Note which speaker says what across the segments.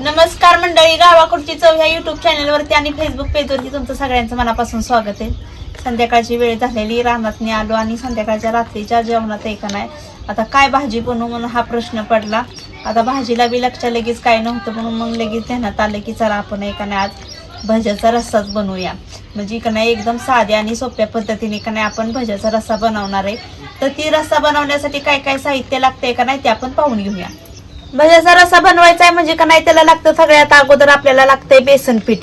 Speaker 1: नमस्कार मंडळी गावाकडची चव ह्या युट्यूब चॅनलवरती आणि फेसबुक पेजवरती तुमचं सगळ्यांचं मनापासून स्वागत आहे. संध्याकाळची वेळ झालेली रानातनी आलो आणि संध्याकाळच्या रात्रीच्या जेवणात एका नाही? आता काय भाजी बनवू म्हणून हा प्रश्न पडला. आता भाजीला बी लक्षात लगेच काय नव्हतं म्हणून मग लगेच ध्यानात आलं की चला आपण एका नाही आज भज्याचा रस्साच बनवूया. म्हणजे का नाही एकदम साध्या आणि सोप्या पद्धतीने का नाही आपण भज्याचा रस्सा बनवणार आहे. तर ती रस्सा बनवण्यासाठी काय काय साहित्य लागतंय का नाही ते आपण पाहून घेऊया. म्हणजे भज्याचा रसा बनवायचा आहे म्हणजे का नाही त्याला लागतं सगळ्यात अगोदर आपल्याला लागतंय बेसन पीठ.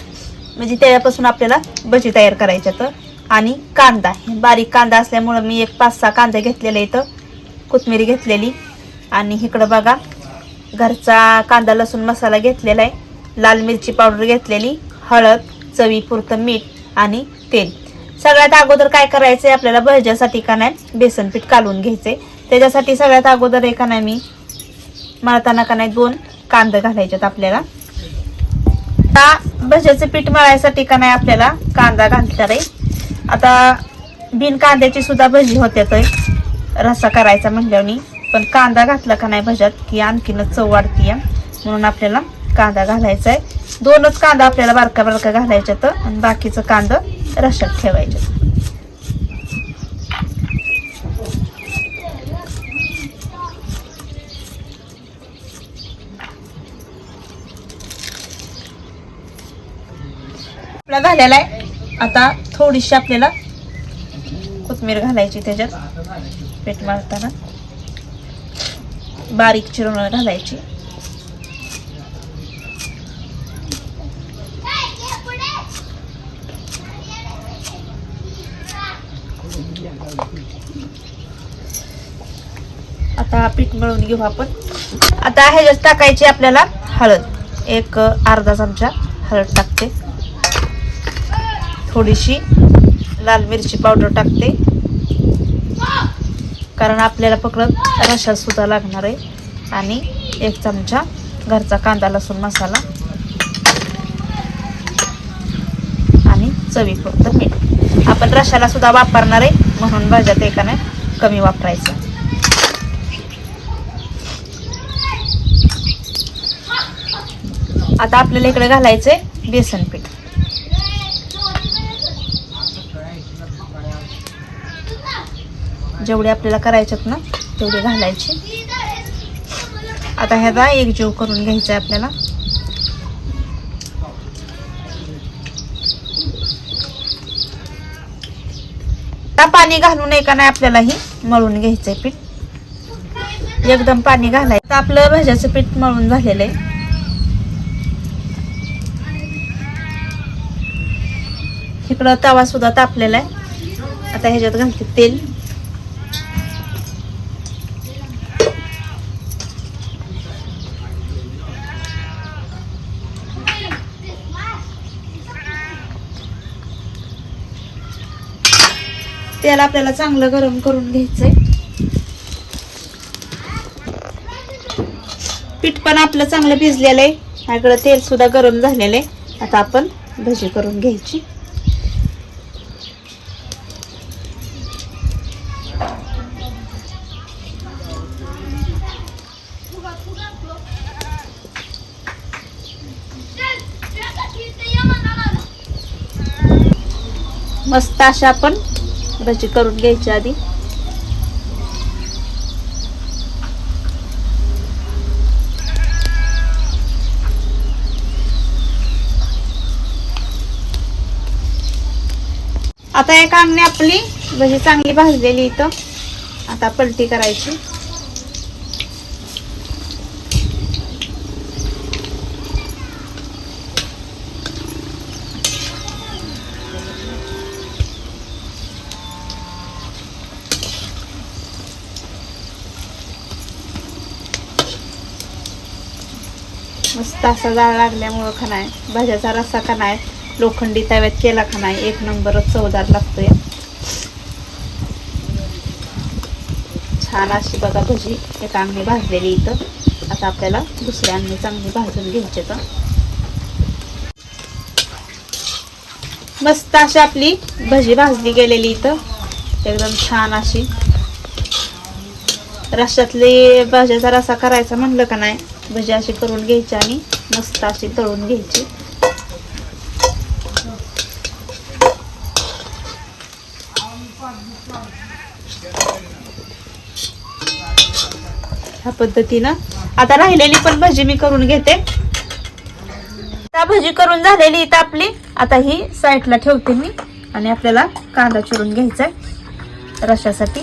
Speaker 1: म्हणजे त्याच्यापासून आपल्याला भजी तयार करायच्या तर आणि कांदा. बारीक कांदा असल्यामुळं मी एक पाच सहा कांदा घेतलेला इथं कोथमिरी घेतलेली. आणि इकडं बघा घरचा कांदा लसूण मसाला घेतलेला आहे. लाल मिरची पावडर घेतलेली. हळद चवीपुरतं मीठ आणि तेल. सगळ्यात अगोदर काय करायचं आहे आपल्याला भज्यासाठी का नाही बेसन पीठ घ्यायचं आहे त्याच्यासाठी सगळ्यात अगोदर एका नाही मी मळताना का नाही दोन कांदे घालायच्यात आपल्याला. आता भज्याचं पीठ मळायसाठी का नाही आपल्याला कांदा घालणार आहे आता बिन कांद्याची सुद्धा भजी होते रसा रस्सा करायचा म्हणल्याने पण कांदा घातला का नाही भज्यात की आणखीनच चव वाढतीय म्हणून आपल्याला कांदा घालायचा आहे. दोनच कांदा आपल्याला बारका बारका घालायच्यात आणि बाकीचं कांदा रशात ठेवायचं आपला झालेला आहे. आता थोडीशी आपल्याला कोथमीर घालायची त्याच्यात. पीठ मारताना बारीक चिरून घालायची. आता पीठ मळून घेऊ आपण. आता ह्याच्यात टाकायची आपल्याला हळद. एक अर्धा चमचा हळद टाक थोडीशी लाल मिरची पावडर टाकते. कारण आपल्याला पकडत रशासुद्धा लागणार आहे. आणि एक चमचा घरचा कांदा लसूण मसाला. आणि चवीपुरतं मीठ. आपण रशाला सुद्धा वापरणार आहे. म्हणून भाज्यात एकाने कमी वापरायचं. आता आपल्याला इकडे घालायचंय बेसन पीठ. जेवढे आपल्याला करायच्यात ना तेवढे घालायचे. आता ह्याचा एक जीव करून घ्यायचा आहे आपल्याला. आता पाणी घालू नये का नाही आपल्यालाही मळून घ्यायचंय पीठ. एकदम पाणी घालायचं. आपलं भाज्याचं पीठ मळून झालेलं आहे. इकडं तवा सुद्धा तापलेला आहे. आता ह्याच्यात घालते तेल. तेल आपल्याला चांगलं गरम करून घ्यायचंय. पीठ पण आपलं चांगलं भिजलेलं आहे. इकडं तेल सुद्धा गरम झालेलं आहे. आता आपण भजी करून घ्यायची. मस्त अशा आपण भजी करून घ्यायची आधी. आता एक अंगणी आपली भजी चांगली भाजलेली इथं. आता पलटी करायची. मस्त असा जाळ लागल्यामुळं खाणाय भाज्याचा रस्सा खाणाय लोखंडी तव्यात केला खाणाय एक नंबरच चवदार लागतोय. छान अशी बघा भजी एका अंगणी भाजलेली इथं. आता आपल्याला दुसऱ्या अंगणी चांगली भाजून घ्यायची तर. मस्त अशी आपली भजी भाजली गेलेली इथं. एकदम छान अशी. रश्यातली भाज्याचा रसा करायचा म्हणलं का नाही भजी अशी करून घ्यायची आणि मस्त अशी तळून घ्यायची. ह्या पद्धतीनं. आता राहिलेली पण भजी मी करून घेते. त्या भजी करून झालेली इथं आपली. आता ही साईडला ठेवते मी आणि आपल्याला कांदा चिरून घ्यायचा आहे रशासाठी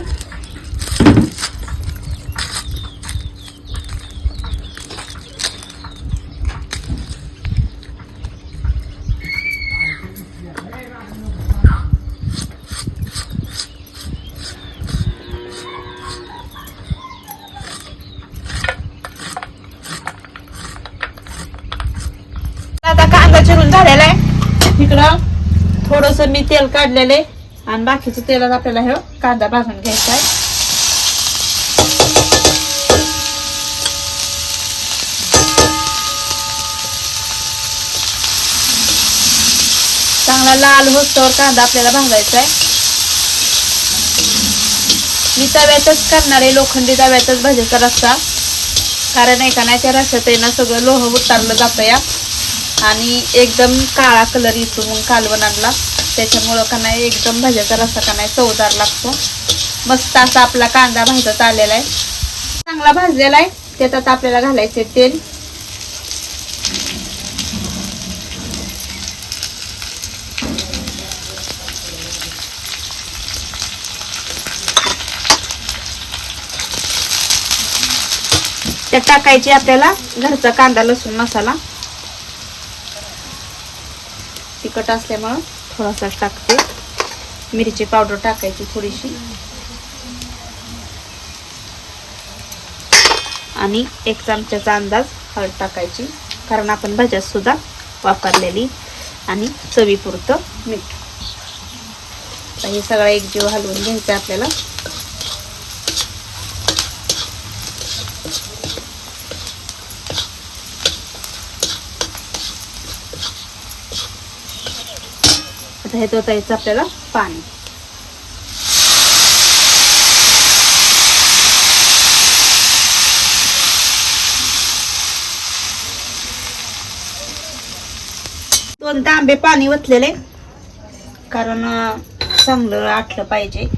Speaker 1: आता कांदा चिरून झालेला आहे इकडं थोडस मी तेल काढलेले. आणि बाकीचं तेलात आपल्याला हे कांदा भाजून घ्यायचा आहे. चांगला लाल होस्तवर कांदा आपल्याला भाजायचा आहे. मी तव्यातच करणार आहे लोखंडी तव्यातच भजायचा रस्सा कारण नाही का नाही त्या रस्त्यात आहे ना सगळं लोह उतारलं जातं या. आणि एकदम काळा कलर येतो मग आणला. त्याच्यामुळं का नाही एकदम भाज्याचा रस्सा का नाही चवदार लागतो. मस्त असा आपला कांदा भाजत आलेला आहे. चांगला भाजलेला आहे. त्यात आता आपल्याला घालायचे तेल. त्यात टाकायची आपल्याला घरचा कांदा लसूण मसाला. तिखट असल्यामुळं थोडासा टाकते. मिरची पावडर टाकायची थोडीशी. आणि एक चमच्याचा अंदाज हळद टाकायची. कारण आपण भाज्यात सुद्धा वापरलेली आणि चवीपुरतं मीठ. हे सगळं एकजीव हलवून घ्यायचं आपल्याला. आता हे ओतायचं आपल्याला पाणी. दोन तांबे पाणी ओतलेले. कारण चांगलं आटलं पाहिजे.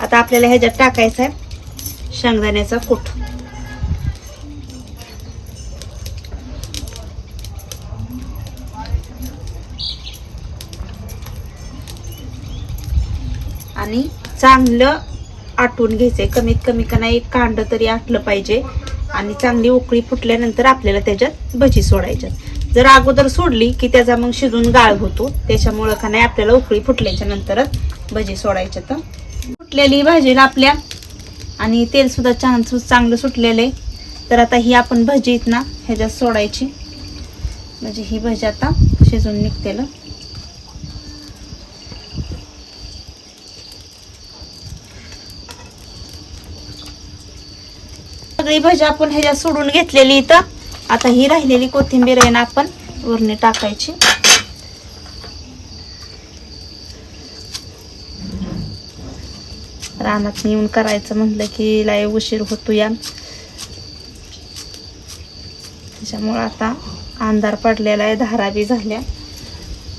Speaker 1: आता आपल्याला ह्याच्यात टाकायचं आहे शेंगदाण्याचा कूट. आणि चांगलं आटून आहे कमीत कमी का नाही एक कांड तरी आटलं पाहिजे. आणि चांगली उकळी फुटल्यानंतर आपल्याला त्याच्यात भजी सोडायच्यात. जर अगोदर सोडली की त्याचा मग शिजून गाळ होतो. त्याच्यामुळं का नाही आपल्याला उकळी फुटल्याच्या नंतरच भजी सोडायच्या तर फुटलेली भाजीला आपल्या आणि तेल सुद्धा छान चांगलं सुटलेलं आहे. तर आता ही आपण भजी आहेत ना ह्याच्यात सोडायची. म्हणजे ही भजी आता शिजून निघतेलं. सगळी भजी आपण ह्याच्यात सोडून घेतलेली इथं. आता ही राहिलेली कोथिंबीर आहे ना आपण वरणी टाकायची. रानात येऊन करायचं म्हटलं की लय उशीर होतो या. त्याच्यामुळं आता अंधार पडलेला आहे धाराबी झाल्या.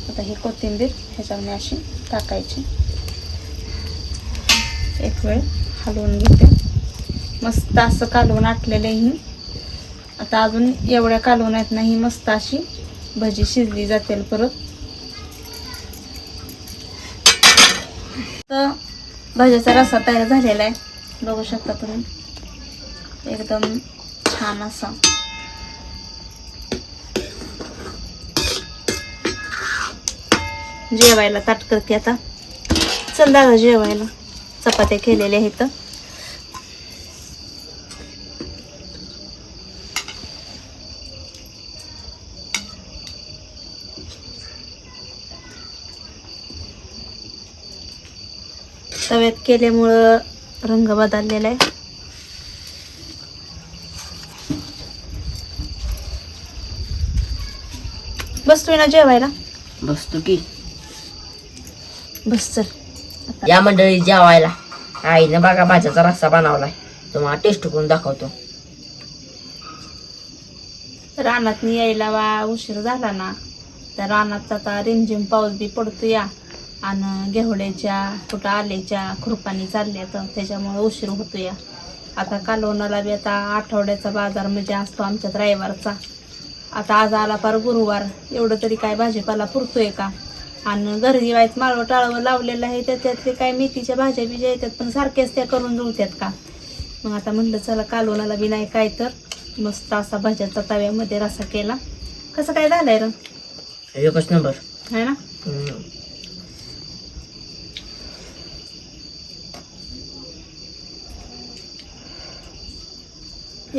Speaker 1: आता ही कोथिंबीर ह्याच्यामध्ये अशी टाकायची. एक वेळ हलवून घेते. मस्त असं कालवून आटलेलं ही. आता अजून एवढ्या कालवून आहेत ना ही मस्त अशी भजी शिजली जातील परत. तर भाज्याचा रस्सा तयार झालेला आहे. बघू शकता तुम्ही. एकदम छान असा. जेवायला ताट करते आता. चल दादा जेवायला. चपात्या केलेल्या आहेत तव्यात केल्यामुळं रंग बदललेला आहे. बसतोय ना जेवायला?
Speaker 2: बसतो की.
Speaker 1: बस चल.
Speaker 2: या मंडळी जेवायला. आईनं बघा भाज्याचा रस्सा बनवलाय. तुम्हाला टेस्ट करून दाखवतो.
Speaker 1: रानात यायला वा उशीर झाला ना. तर रानात आता रिमझिम पाऊस बी पडतो या आणि घेवड्याच्या कुठं आल्याच्या खुरपाणी चालल्या तर त्याच्यामुळे उशीर होतो या आता कालवणाला बी आता आठवड्याचा बाजार म्हणजे असतो आमच्यात रविवारचा. आता आज आला पार गुरुवार. एवढं तरी काय भाजीपाला पुरतोय का? आणि घरी वायच माळवं टाळवं लावलेलं आहे तर त्यातले काय मेथीच्या भाज्या बिज्या येतात पण सारख्याच त्या करून जुळतात का? मग आता म्हणलं चला कालवणाला बी नाही काय तर. मस्त असा भाज्याचा तव्यामध्ये रसा केला. कसं काय झालंय र?
Speaker 2: एकच नंबर
Speaker 1: है ना?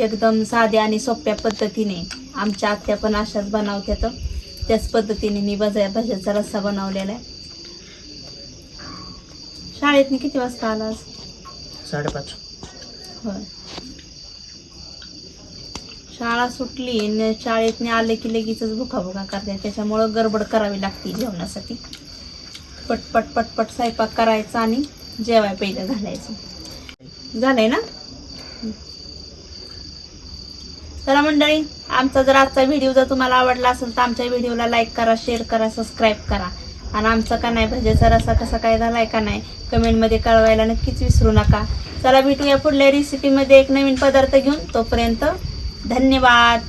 Speaker 1: एकदम साध्या आणि सोप्या पद्धतीने आमच्या आत्या पण अशाच बनवतात त्याच पद्धतीने मी बजा भाज्याचा रस्सा बनवलेला आहे. शाळेत किती वाजता आलास
Speaker 2: साडेपाच.
Speaker 1: होय. शाळा सुटली आणि शाळेतने आले की लगेच भुका करते त्याच्यामुळं गडबड करावी लागते जेवणासाठी. पटपट पटपट स्वयंपाक करायचा आणि जेवाय पहिलं घालायचं. झालंय ना? चला मंडळी आमचा जर आजचा व्हिडिओ जर तुम्हाला आवडला असेल तर आमच्या व्हिडिओला लाईक करा शेअर करा सबस्क्राईब करा. आणि आमचा का नाही भज्याचा रसा कसा काय झालाय का नाही कमेंटमध्ये कळवायला नक्कीच विसरू नका. चला भेटूया पुढल्या रेसिपीमध्ये एक नवीन पदार्थ घेऊन. तोपर्यंत धन्यवाद.